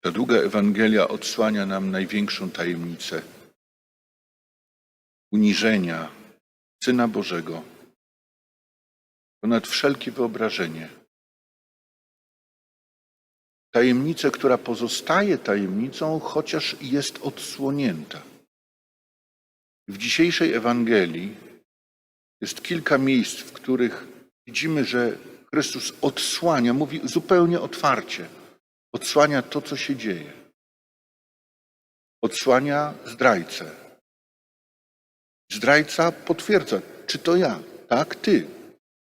Ta długa Ewangelia odsłania nam największą tajemnicę uniżenia Syna Bożego ponad wszelkie wyobrażenie. Tajemnicę, która pozostaje tajemnicą, chociaż jest odsłonięta. W dzisiejszej Ewangelii jest kilka miejsc, w których widzimy, że Chrystus odsłania, mówi zupełnie otwarcie, odsłania to, co się dzieje. Odsłania zdrajcę. Zdrajca potwierdza, czy to ja? Tak, ty.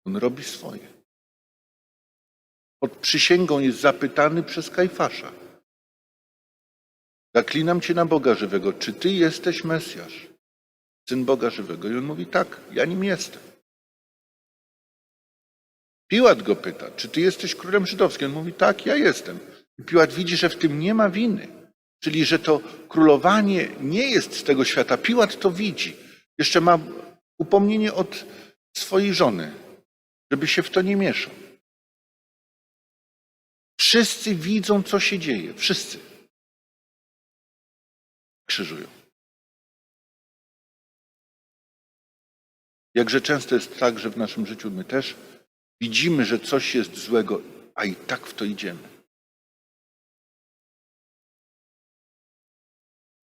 On robi swoje. Pod przysięgą jest zapytany przez Kajfasza. Zaklinam cię na Boga żywego, czy ty jesteś Mesjasz, syn Boga żywego? I on mówi, tak, ja nim jestem. Piłat go pyta, czy ty jesteś królem żydowskim? On mówi, tak, ja jestem. I Piłat widzi, że w tym nie ma winy. Czyli, że to królowanie nie jest z tego świata. Piłat to widzi. Jeszcze ma upomnienie od swojej żony, żeby się w to nie mieszał. Wszyscy widzą, co się dzieje. Wszyscy. Krzyżują. Jakże często jest tak, że w naszym życiu my też widzimy, że coś jest złego, a i tak w to idziemy.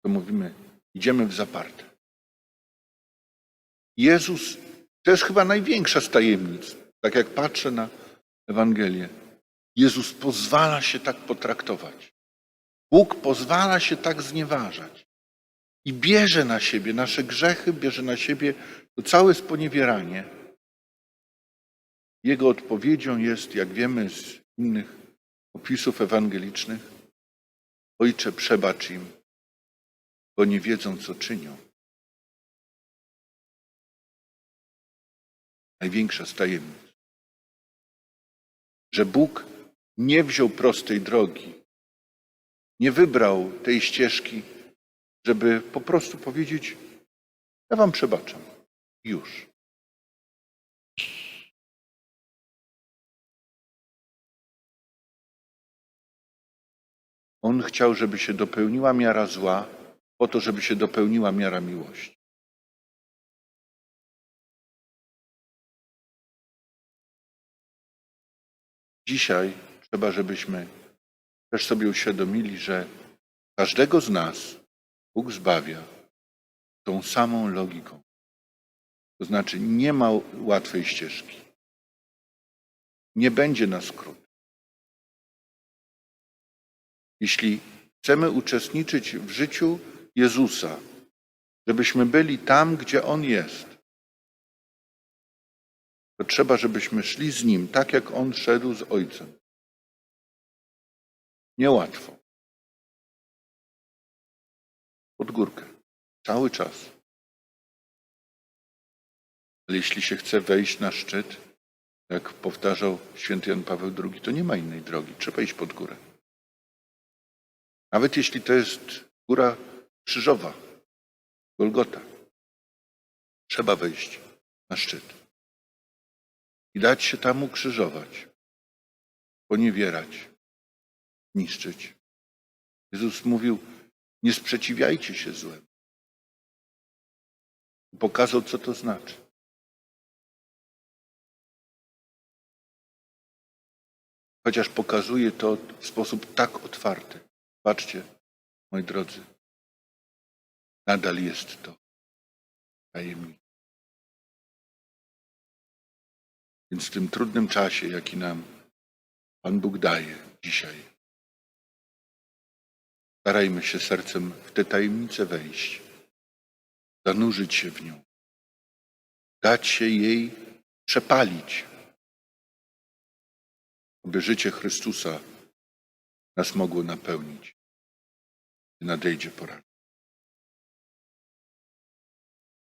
To mówimy, idziemy w zaparte. Jezus to jest chyba największa z tajemnic. Tak jak patrzę na Ewangelię. Jezus pozwala się tak potraktować. Bóg pozwala się tak znieważać. I bierze na siebie nasze grzechy, bierze na siebie to całe sponiewieranie. Jego odpowiedzią jest, jak wiemy z innych opisów ewangelicznych, Ojcze, przebacz im, bo nie wiedzą, co czynią. Największa z tajemnic. Że Bóg nie wziął prostej drogi, nie wybrał tej ścieżki, żeby po prostu powiedzieć: Ja Wam przebaczam. Już. On chciał, żeby się dopełniła miara zła, po to, żeby się dopełniła miara miłości. Dzisiaj trzeba, żebyśmy też sobie uświadomili, że każdego z nas Bóg zbawia tą samą logiką. To znaczy, nie ma łatwej ścieżki. Nie będzie na skrót. Jeśli chcemy uczestniczyć w życiu Jezusa, żebyśmy byli tam, gdzie On jest, to trzeba, żebyśmy szli z Nim, tak jak On szedł z Ojcem. Niełatwo. Pod górkę. Cały czas. Ale jeśli się chce wejść na szczyt, jak powtarzał święty Jan Paweł II, to nie ma innej drogi. Trzeba iść pod górę. Nawet jeśli to jest góra krzyżowa, Golgota. Trzeba wejść na szczyt i dać się tam ukrzyżować, poniewierać, niszczyć. Jezus mówił, nie sprzeciwiajcie się złem. Pokazał, co to znaczy. Chociaż pokazuje to w sposób tak otwarty. Patrzcie, moi drodzy, nadal jest to tajemnica. Więc w tym trudnym czasie, jaki nam Pan Bóg daje dzisiaj, starajmy się sercem w tę tajemnicę wejść, zanurzyć się w nią, dać się jej przepalić, aby życie Chrystusa nas mogło napełnić. Nadejdzie pora.